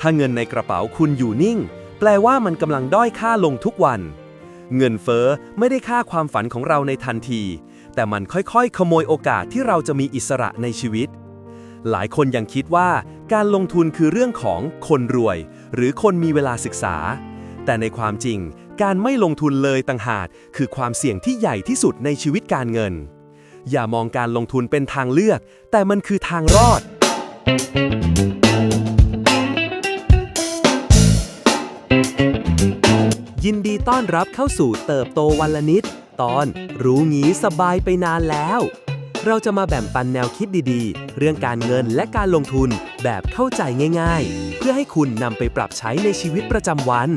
ถ้าเงินในกระเป๋าคุณอยู่นิ่ง แปลว่ามันกำลังด้อยค่าลงทุกวัน เงินเฟ้อไม่ได้ค่าความฝันของเราในทันที แต่มันค่อยๆ ขโมยโอกาสที่เราจะมีอิสระในชีวิต หลายคนยังคิดว่าการลงทุนคือเรื่องของคนรวย หรือคนมีเวลาศึกษา แต่ในความจริง การไม่ลงทุนเลยต่างหากคือความเสี่ยงที่ใหญ่ที่สุดในชีวิตการเงิน อย่ามองการลงทุนเป็นทางเลือก แต่มันคือทางรอด ยินดีต้อนรับเข้าสู่เติบโตวันละนิด ตอนรู้งี้สบายไปนานแล้ว เราจะมาแบ่งปันแนวคิดดีๆ เรื่องการเงินและการลงทุนแบบเข้าใจง่ายๆ เพื่อให้คุณนำไปปรับใช้ในชีวิตประจำวัน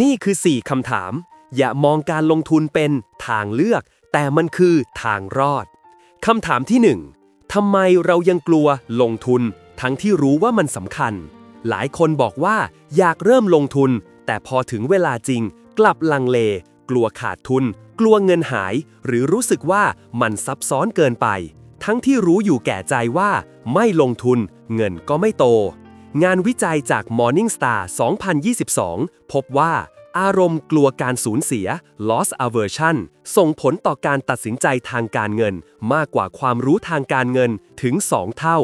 นี่คือ 4คำถาม อย่ามองการลงทุนเป็นทางเลือก แต่มันคือทางรอด คำถามที่ 1ทำไมเรายังกลัวลงทุน ทั้งที่รู้ว่ามันสำคัญ หลายคนบอกว่าอยากเริ่มลงทุน แต่พอถึงเวลาจริง กลับลังเล กลัวขาดทุน กลัวเงินหาย หรือรู้สึกว่ามันซับซ้อนเกินไป ทั้งที่รู้อยู่แก่ใจว่า ไม่ลงทุน เงินก็ไม่โต งานวิจัยจาก Morningstar 2022 พบว่า อารมณ์กลัวการสูญเสีย loss aversion ส่งผลต่อการตัดสินใจทางการเงิน มากกว่าความรู้ทางการเงินถึง 2 เท่า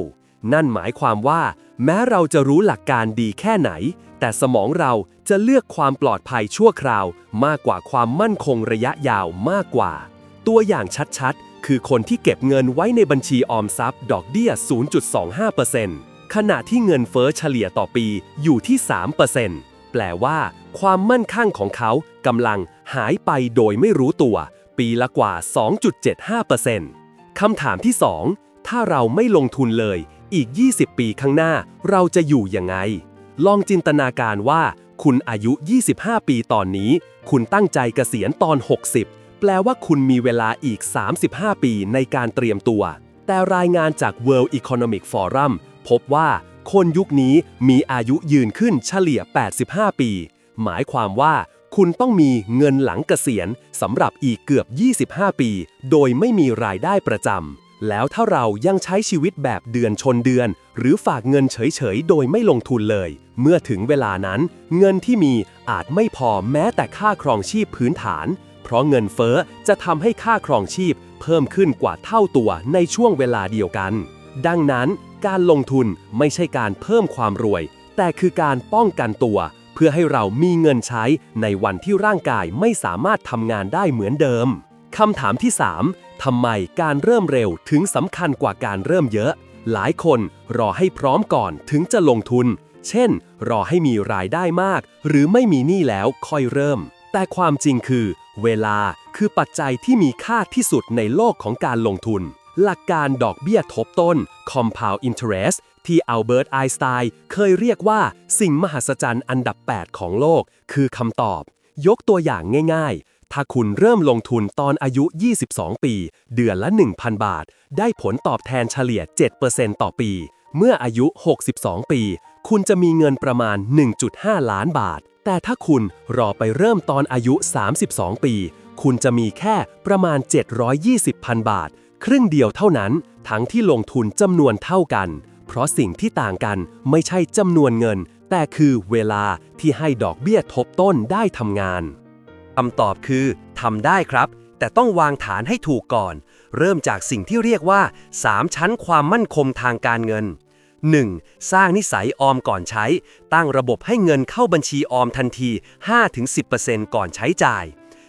นั่นหมายความว่า แม้เราจะรู้หลักการดีแค่ไหน แต่สมองเราจะเลือกความปลอดภัยชั่วคราว มากกว่าความมั่นคงระยะยาวมากกว่า ตัวอย่างชัดๆ คือคนที่เก็บเงินไว้ในบัญชีออมทรัพย์ ดอกเบี้ย 0.25%ขณะที่เงินเฟ้อเฉลี่ยต่อปีอยู่ที่ 3% แปลว่า ความมั่นคั่งของเขากำลังหายไปโดยไม่รู้ตัว ปีละกว่า 2.75%คำถามที่ 2 ถ้าเราไม่ลงทุนเลย อีก 20 ปีข้างหน้า เราจะอยู่ยังไง ลองจินตนาการว่า คุณอายุ 25 ปีตอนนี้ คุณตั้งใจเกษียณตอน 60 แปลว่าคุณมีเวลาอีก 35 ปีในการเตรียมตัว แต่รายงานจาก World Economic Forum พบว่า คนยุคนี้มีอายุยืนขึ้นเฉลี่ย 85 ปี หมายความว่าคุณต้องมีเงินหลังเกษียณสำหรับอีกเกือบ 25 ปี โดยไม่มีรายได้ประจำ แล้วถ้าเรายังใช้ชีวิตแบบเดือนชนเดือน หรือฝากเงินเฉยๆ โดยไม่ลงทุนเลย เมื่อถึงเวลานั้น เงินที่มีอาจไม่พอแม้แต่ค่าครองชีพพื้นฐาน เพราะเงินเฟ้อจะทำให้ค่าครองชีพเพิ่มขึ้นกว่าเท่าตัวในช่วงเวลาเดียวกัน ดังนั้น การลงทุนไม่ใช่การเพิ่มความรวย แต่คือการป้องกันตัว เพื่อให้เรามีเงินใช้ในวันที่ร่างกายไม่สามารถทำงานได้เหมือนเดิมคำถามที่ 3 ทำไมการเริ่มเร็วถึงสำคัญกว่าการเริ่มเยอะ หลายคนรอให้พร้อมก่อนถึงจะลงทุน เช่น รอให้มีรายได้มาก หรือไม่มีหนี้แล้วค่อยเริ่ม แต่ความจริงคือ เวลาคือปัจจัยที่มีค่าที่สุดในโลกของการลงทุน หลักการดอกเบี้ยทบต้น compound interest ที่อัลเบิร์ตไอน์สไตน์เคยเรียกว่าสิ่งมหัศจรรย์อันดับ 8 ของโลก คือคำตอบ ยกตัวอย่างง่ายๆ ถ้าคุณเริ่มลงทุนตอนอายุ 22 ปี เดือนละ 1,000 บาท ได้ผลตอบแทนเฉลี่ย 7%ต่อปี เมื่ออายุ 62 ปี คุณจะมีเงินประมาณ 1.5 ล้านบาท แต่ถ้าคุณรอไปเริ่มตอนอายุ 32 ปี คุณจะมีแค่ประมาณ 720,000 บาท ครึ่งเดียวเท่านั้น ทั้งที่ลงทุนจำนวนเท่ากัน เพราะสิ่งที่ต่างกันไม่ใช่จำนวนเงิน แต่คือเวลาที่ให้ดอกเบี้ยทบต้นได้ทำงานคำตอบคือทำได้ครับ แต่ต้องวางฐานให้ถูกก่อน เริ่มจากสิ่งที่เรียกว่า 3 ชั้นความมั่นคงทางการเงิน 1. สร้างนิสัยออมก่อนใช้ ตั้งระบบให้เงินเข้าบัญชีออมทันที 5-10%ก่อนใช้จ่าย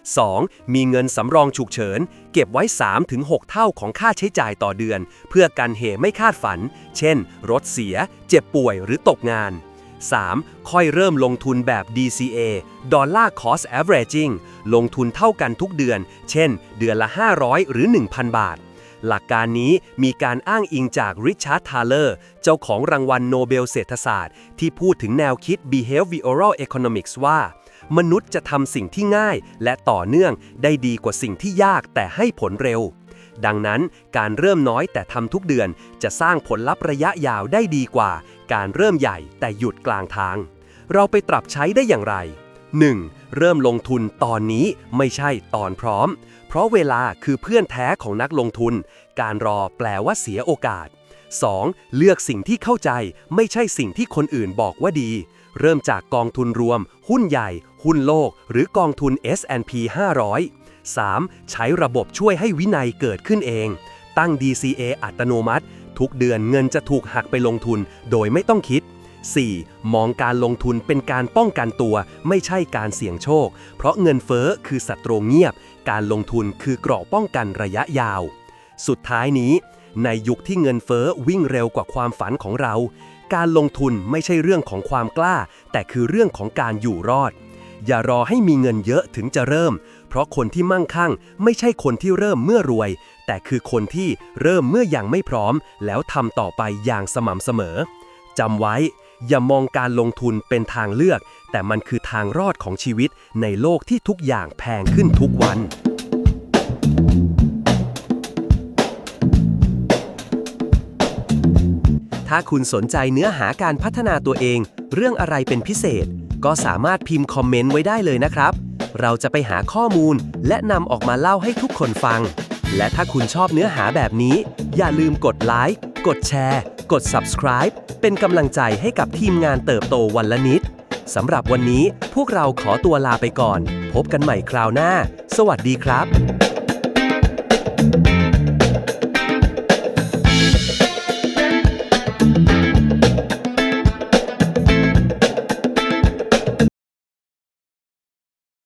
2. มีเงินสำรองฉุกเฉิน เก็บไว้ 3-6 เท่าของค่าใช้จ่ายต่อเดือน เพื่อกันเหตุไม่คาดฝัน เช่น รถเสีย เจ็บป่วยหรือตกงาน 3. ค่อยเริ่มลงทุนแบบ DCA Dollar Cost Averaging ลงทุนเท่ากันทุกเดือน เช่น เดือนละ 500 หรือ 1,000 บาท หลักการนี้มีการอ้างอิงจากริชาร์ดทาเลอร์ เจ้าของรางวัลโนเบลเศรษฐศาสตร์ ที่พูดถึงแนวคิด behavioral economics ว่า มนุษย์จะทำสิ่งที่ง่ายและต่อเนื่องได้ดีกว่าสิ่งที่ยากแต่ให้ผลเร็ว ดังนั้นการเริ่มน้อยแต่ทำทุกเดือน จะสร้างผลลัพธ์ระยะยาวได้ดีกว่า การเริ่มใหญ่แต่หยุดกลางทาง เราไปปรับใช้ได้อย่างไร 1. เริ่มลงทุนตอนนี้ไม่ใช่ตอนพร้อม เพราะเวลาคือเพื่อนแท้ของนักลงทุน การรอแปลว่าเสียโอกาส 2. เลือกสิ่งที่เข้าใจไม่ใช่สิ่งที่คนอื่นบอกว่าดี เริ่มจากกองทุนรวม หุ้นใหญ่ หุ้นโลกหรือกองทุน S&P 500 3. ใช้ระบบช่วยให้วินัยเกิดขึ้นเอง ตั้ง DCA อัตโนมัติ ทุกเดือนเงินจะถูกหักไปลงทุนโดยไม่ต้องคิด 4. มองการลงทุนเป็นการป้องกันตัว ไม่ใช่การเสี่ยงโชค เพราะเงินเฟ้อคือศัตรูเงียบ การลงทุนคือเกราะป้องกันระยะยาว สุดท้ายนี้ ในยุคที่เงินเฟ้อวิ่งเร็วกว่าความฝันของเรา การลงทุนไม่ใช่เรื่องของความกล้า แต่คือเรื่องของการอยู่รอด อย่ารอให้มีเงินเยอะถึงจะเริ่ม เพราะคนที่มั่งคั่ง ไม่ใช่คนที่เริ่มเมื่อรวย แต่คือคนที่เริ่มเมื่อยังไม่พร้อม แล้วทำต่อไปอย่างสม่ำเสมอจำไว้ อย่ามองการลงทุนเป็นทางเลือก แต่มันคือทางรอดของชีวิตในโลกที่ทุกอย่างแพงขึ้นทุกวันถ้าคุณสนใจเนื้อหาการพัฒนาตัวเอง เรื่องอะไรเป็นพิเศษ ก็สามารถพิมพ์คอมเมนต์ไว้ได้เลยนะครับ เราจะไปหาข้อมูลและนำออกมาเล่าให้ทุกคนฟัง และถ้าคุณชอบเนื้อหาแบบนี้ อย่าลืมกดไลค์ กดแชร์ กด subscribe เป็นกำลังใจให้กับทีมงานเติบโตวันละนิดสำหรับวันนี้พวกเราขอตัวลาไปก่อน พบกันใหม่คราวหน้า สวัสดีครับ